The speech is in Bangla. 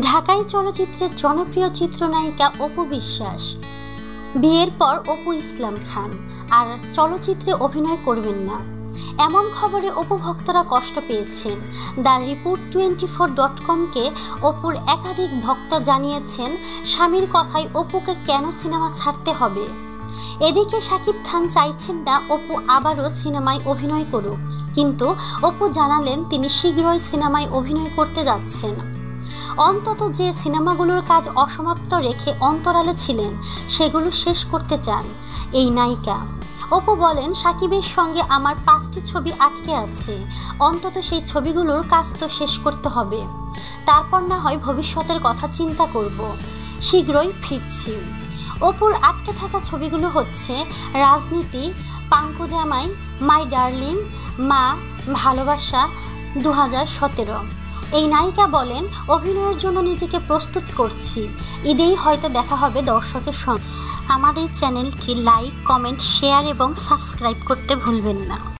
ঢাকাই চলচ্চিত্রের জনপ্রিয় চিত্রনায়িকা অপু বিশ্বাস। বিয়ের পর অপু ইসলাম খান, আর চলচ্চিত্রে অভিনয় করবেন না। এমন খবরে অপু কষ্ট পেয়েছেন। The report twenty four dot কমকে অপুর একাধিক ভক্ত জানিয়েছেন, স্বামীর কথায় অপুকে কেন সিনেমা ছাড়তে হবে? এদিকে শাকিব খান চাইছেন না অপু আবারও সিনেমায় অভিনয় করুক, কিন্তু অপু জানালেন তিনি শীঘ্রই সিনেমায় অভিনয় করতে যাচ্ছেন। অন্তত যে সিনেমাগুলোর কাজ অসমাপ্ত রেখে অন্তরালে ছিলেন, সেগুলো শেষ করতে চান, এই নায়িকা। অপু বলেন, সাকিবের সঙ্গে আমার পাঁচটি ছবি আটকে আছে, অন্তত সেই ছবিগুলোর কাজ তো শেষ করতে হবে। তারপর না হয় ভবিষ্যতের কথা চিন্তা করব। শীঘ্রই ফিরছি। অপুর আটকে থাকা ছবিগুলো হচ্ছে, রাজনীতি পাঙ্কুজামাই মাই ডার্লিং, মা, ভালোবাসা দু হাজার সতেরো। এই নায়িকা বলেন, অভিনয়ের জন্য নিজেকে প্রস্তুত করছি। ঈদেই হয়তো দেখা হবে দর্শকের সঙ্গে। আমাদের চ্যানেলটি লাইক, কমেন্ট, শেয়ার এবং সাবস্ক্রাইব করতে ভুলবেন না।